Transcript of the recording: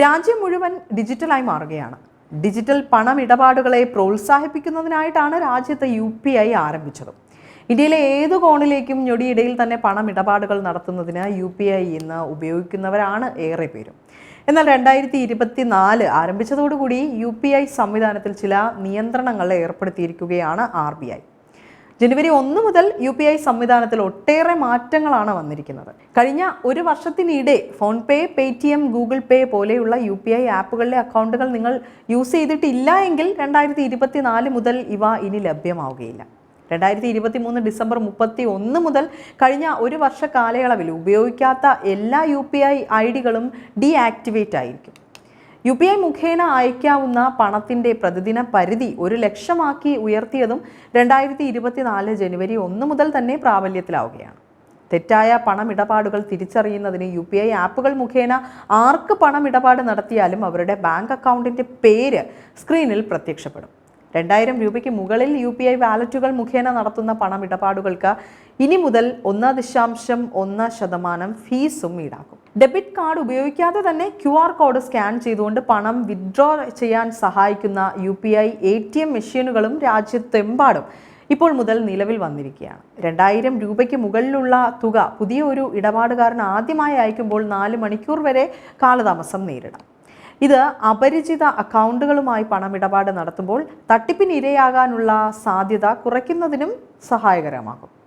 രാജ്യം മുഴുവൻ ഡിജിറ്റലായി മാറുകയാണ്. ഡിജിറ്റൽ പണമിടപാടുകളെ പ്രോത്സാഹിപ്പിക്കുന്നതിനായിട്ടാണ് രാജ്യത്ത് യു പി ഐ ആരംഭിച്ചത്. ഇന്ത്യയിലെ ഏത് കോണിലേക്കും ഞൊടിയിടയിൽ തന്നെ പണമിടപാടുകൾ നടത്തുന്നതിന് യു പി ഐ ഇന്ന് ഉപയോഗിക്കുന്നവരാണ് ഏറെ പേരും. എന്നാൽ രണ്ടായിരത്തി ഇരുപത്തി നാല് ആരംഭിച്ചതോടുകൂടി യു പി ഐ സംവിധാനത്തിൽ ചില നിയന്ത്രണങ്ങൾ ഏർപ്പെടുത്തിയിരിക്കുകയാണ് ആർ ബി ഐ. ജനുവരി ഒന്ന് മുതൽ യു പി ഐ സംവിധാനത്തിൽ ഒട്ടേറെ മാറ്റങ്ങളാണ് വന്നിരിക്കുന്നത്. കഴിഞ്ഞ ഒരു വർഷത്തിനിടെ PhonePe Paytm Google Pay പോലെയുള്ള യു പി ഐ ആപ്പുകളിലെ അക്കൗണ്ടുകൾ നിങ്ങൾ യൂസ് ചെയ്തിട്ടില്ല എങ്കിൽ രണ്ടായിരത്തി ഇരുപത്തി നാല് മുതൽ ഇവ ഇനി ലഭ്യമാവുകയില്ല. രണ്ടായിരത്തി ഇരുപത്തി മൂന്ന് ഡിസംബർ മുപ്പത്തി ഒന്ന് മുതൽ കഴിഞ്ഞ ഒരു വർഷ കാലയളവിൽ ഉപയോഗിക്കാത്ത എല്ലാ യു പി ഐ ഐ ഡികളും ഡീആക്ടിവേറ്റ് ആയിരിക്കും. യു പി ഐ മുഖേന അയക്കാവുന്ന പണത്തിന്റെ പ്രതിദിന പരിധി ഒരു ലക്ഷമാക്കി ഉയർത്തിയതും രണ്ടായിരത്തി ഇരുപത്തിനാല് ജനുവരി ഒന്ന് മുതൽ തന്നെ പ്രാബല്യത്തിലാവുകയാണ്. തെറ്റായ പണമിടപാടുകൾ തിരിച്ചറിയുന്നതിന് യു പി ഐ ആപ്പുകൾ മുഖേന ആർക്ക് പണമിടപാട് നടത്തിയാലും അവരുടെ ബാങ്ക് അക്കൗണ്ടിന്റെ പേര് സ്ക്രീനിൽ പ്രത്യക്ഷപ്പെടും. രണ്ടായിരം രൂപയ്ക്ക് മുകളിൽ യു പി ഐ വാലറ്റുകൾ മുഖേന നടത്തുന്ന പണമിടപാടുകൾക്ക് ഇനി മുതൽ ഒന്ന് ദശാംശം ഒന്ന് ശതമാനം ഫീസും ഈടാക്കും. ഡെബിറ്റ് കാർഡ് ഉപയോഗിക്കാതെ തന്നെ ക്യു ആർ കോഡ് സ്കാൻ ചെയ്തുകൊണ്ട് പണം വിഡ്രോ ചെയ്യാൻ സഹായിക്കുന്ന U P I A T M മെഷീനുകളും രാജ്യത്തെമ്പാടും ഇപ്പോൾ മുതൽ നിലവിൽ വന്നിരിക്കുകയാണ്. രണ്ടായിരം രൂപയ്ക്ക് മുകളിലുള്ള തുക പുതിയ ഒരു ഇടപാടുകാരൻ ആദ്യമായി അയക്കുമ്പോൾ നാല് മണിക്കൂർ വരെ കാലതാമസം നേരിടാം. ഇത് അപരിചിത അക്കൗണ്ടുകളുമായി പണമിടപാട് നടത്തുമ്പോൾ തട്ടിപ്പിന് ഇരയാകാനുള്ള സാധ്യത കുറയ്ക്കുന്നതിനും സഹായകരമാകും.